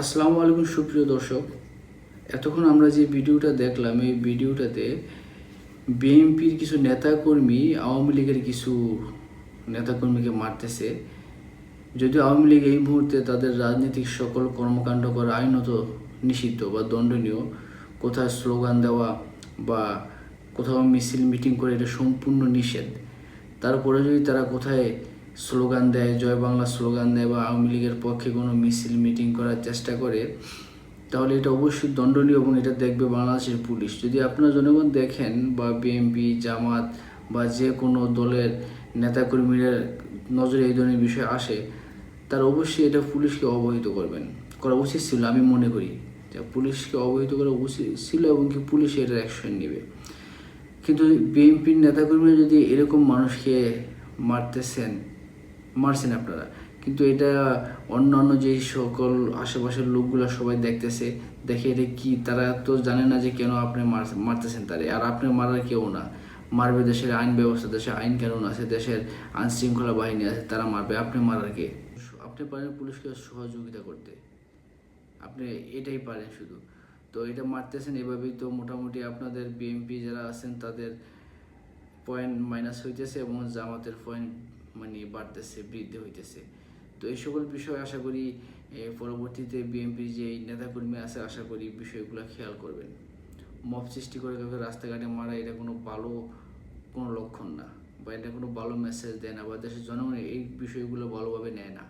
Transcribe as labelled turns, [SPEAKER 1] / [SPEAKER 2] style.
[SPEAKER 1] আসসালামু আলাইকুম, সুপ্রিয় দর্শক। এতক্ষণ আমরা যে ভিডিওটা দেখলাম, এই ভিডিওটাতে বিএনপির কিছু নেতাকর্মী, আওয়ামী লীগের কিছু নেতাকর্মীকে মারতেছে। যদিও আওয়ামী লীগ এই মুহূর্তে তাদের রাজনৈতিক সকল কর্মকাণ্ড করা আইনত নিষিদ্ধ বা দণ্ডনীয়, কোথাও স্লোগান দেওয়া বা কোথাও মিছিল, মিটিং করে এটা সম্পূর্ণ নিষেধ। তারপরে যদি তারা কোথায় স্লোগান দেয়, জয় বাংলা স্লোগান দেয় বা আওয়ামী লীগের পক্ষে কোনো মিছিল, মিটিং করার চেষ্টা করে, তাহলে এটা অবশ্যই দণ্ডনীয় এবং এটা দেখবে বাংলাদেশের পুলিশ। যদি আপনারা জনগণ দেখেন বা বিএনপি জামাত বা যে কোনো দলের নেতাকর্মীরা নজরে এই ধরনের বিষয় আসে, তার অবশ্যই এটা পুলিশকে অবহিত করবেন। করা উচিত ছিল, আমি মনে করি যে পুলিশকে অবহিত করা উচিত ছিল এবং কি পুলিশ এটার অ্যাকশন নেবে। কিন্তু বিএনপির নেতাকর্মীরা যদি এরকম মানুষকে মারতেছেন মারছেন আপনারা। কিন্তু এটা অন্যান্য যে সকল আশেপাশের লোকগুলো সবাই দেখতেছে, দেখে এটা কি? তারা তো জানে না যে কেন আপনি মারতেছেন তারে। আর আপনি মারার কেউ না। মারবে দেশের আইন ব্যবস্থা, দেশের আইন কানুন আছে, দেশের আইন শৃঙ্খলা বাহিনী আছে, তারা মারবে। আপনি মারার কে? আপনি পারেন পুলিশকে সহযোগিতা করতে। আপনি এটাই পারেন শুধু। তো এটা মারতেছেন, এভাবেই তো মোটামুটি আপনাদের বিএমপি যারা আছেন, তাদের পয়েন্ট মাইনাস হইতেছে এবং জামাতের পয়েন্ট মানে বাড়তেছে, বৃদ্ধি হইতেছে। তো এই সকল বিষয় আশা করি পরবর্তীতে বিএনপির যে নেতাকর্মী আছে, আশা করি বিষয়গুলো খেয়াল করবেন। মব সৃষ্টি করে কাউকে রাস্তাঘাটে মারা, এটা কোনো ভালো কোনো লক্ষণ না। বা এটা কোনো ভালো মেসেজ দেয় না, বা দেশের জনগণের এই বিষয়গুলো ভালোভাবে নেয় না।